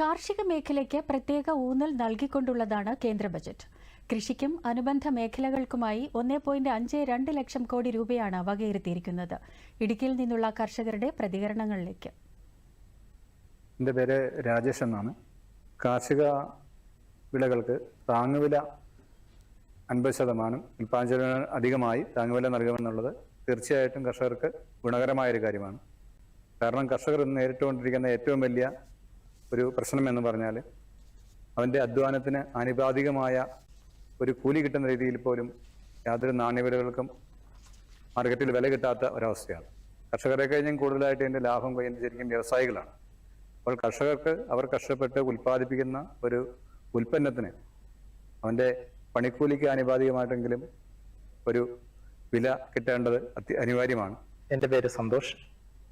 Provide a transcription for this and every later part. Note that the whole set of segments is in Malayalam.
കാർഷിക മേഖലയ്ക്ക് പ്രത്യേക ഊന്നൽ നൽകിക്കൊണ്ടുള്ളതാണ് കേന്ദ്ര ബജറ്റ്. കൃഷിക്കും അനുബന്ധ മേഖലകൾക്കുമായി ഒന്നേ പോയിന്റ് അഞ്ച് രണ്ട് ലക്ഷം കോടി രൂപയാണ് വകയിരുത്തിയിരിക്കുന്നത്. ഇടുക്കിയിൽ നിന്നുള്ള കർഷകരുടെ പ്രതികരണങ്ങളിലേക്ക്. എന്റെ പേര് രാജേഷ് എന്നാണ്. കാർഷിക വിളകൾക്ക് താങ്ങുവില അൻപത് ശതമാനം ഉൽപ്പാദന അധികമായി താങ്ങുവില നൽകുമെന്നുള്ളത് തീർച്ചയായിട്ടും കർഷകർക്ക് ഗുണകരമായ ഒരു കാര്യമാണ്. കാരണം കർഷകർ നേരിട്ടുകൊണ്ടിരിക്കുന്ന ഏറ്റവും വലിയ ഒരു പ്രശ്നം എന്ന് പറഞ്ഞാൽ അവന്റെ അധ്വാനത്തിന് ആനുപാതികമായ ഒരു കൂലി കിട്ടുന്ന രീതിയിൽ പോലും യാതൊരു നാണ്യവിലകൾക്കും മാർക്കറ്റിൽ വില കിട്ടാത്ത ഒരവസ്ഥയാണ്. കർഷകരെ കഴിഞ്ഞും കൂടുതലായിട്ട് ഇതിന്റെ ലാഭം കൊയ്യുന്നത് ശരിക്കും വ്യവസായികളാണ്. അപ്പോൾ കർഷകർക്ക് അവർ കഷ്ടപ്പെട്ട് ഉൽപ്പാദിപ്പിക്കുന്ന ഒരു ഉൽപ്പന്നത്തിന് അവന്റെ പണിക്കൂലിക്ക് ആനുപാതികമായിട്ടെങ്കിലും ഒരു വില കിട്ടേണ്ടത് അനിവാര്യമാണ്. എന്റെ പേര് സന്തോഷ്.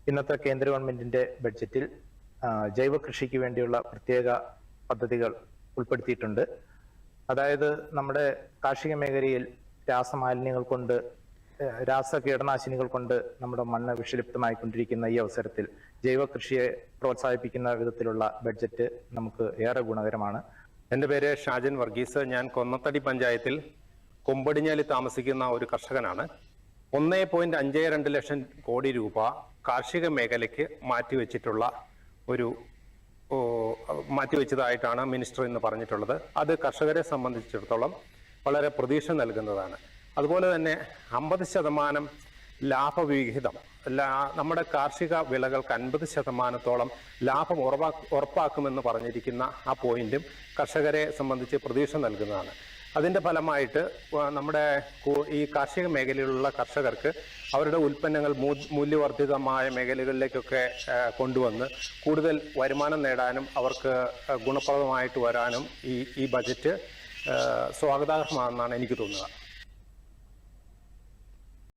ഇന്നത്തെ കേന്ദ്ര ഗവൺമെന്റിന്റെ ബഡ്ജറ്റിൽ ജൈവ കൃഷിക്ക് വേണ്ടിയുള്ള പ്രത്യേക പദ്ധതികൾ ഉൾപ്പെടുത്തിയിട്ടുണ്ട്. അതായത് നമ്മുടെ കാർഷിക മേഖലയിൽ രാസമാലിന്യങ്ങൾ കൊണ്ട് രാസ കീടനാശിനികൾ കൊണ്ട് നമ്മുടെ മണ്ണ് വിഷലിപ്തമായിക്കൊണ്ടിരിക്കുന്ന ഈ അവസരത്തിൽ ജൈവ കൃഷിയെ പ്രോത്സാഹിപ്പിക്കുന്ന വിധത്തിലുള്ള ബഡ്ജറ്റ് നമുക്ക് ഏറെ ഗുണകരമാണ്. എന്റെ പേര് ഷാജൻ വർഗീസ്. ഞാൻ കൊന്നത്തടി പഞ്ചായത്തിൽ കൊമ്പടിഞ്ഞാലി താമസിക്കുന്ന ഒരു കർഷകനാണ്. ഒന്നേ പോയിന്റ് അഞ്ച് രണ്ട് ലക്ഷം കോടി രൂപ കാർഷിക മേഖലയ്ക്ക് മാറ്റിവെച്ചിട്ടുള്ള ഒരു മാറ്റിവെച്ചതായിട്ടാണ് മിനിസ്റ്റർ ഇന്ന് പറഞ്ഞിട്ടുള്ളത്. അത് കർഷകരെ സംബന്ധിച്ചിടത്തോളം വളരെ പ്രതീക്ഷ നൽകുന്നതാണ്. അതുപോലെ തന്നെ അമ്പത് ശതമാനം ലാഭവിഹിതം നമ്മുടെ കാർഷിക വിളകൾക്ക് അൻപത് ശതമാനത്തോളം ലാഭം ഉറപ്പാ ഉറപ്പാക്കുമെന്ന് പറഞ്ഞിരിക്കുന്ന ആ പോയിന്റും കർഷകരെ സംബന്ധിച്ച് പ്രതീക്ഷ നൽകുന്നതാണ്. അതിന്റെ ഫലമായിട്ട് നമ്മുടെ ഈ കാർഷിക മേഖലയിലുള്ള കർഷകർക്ക് അവരുടെ ഉൽപ്പന്നങ്ങൾ മൂല്യവർദ്ധിതമായ മേഖലകളിലേക്കൊക്കെ കൊണ്ടുവന്ന് കൂടുതൽ വരുമാനം നേടാനും അവർക്ക് ഗുണപ്രദമായിട്ട് വരാനും ഈ ഈ ബജറ്റ് സ്വാഗതാർഹമാണെന്നാണ് എനിക്ക് തോന്നുന്നത്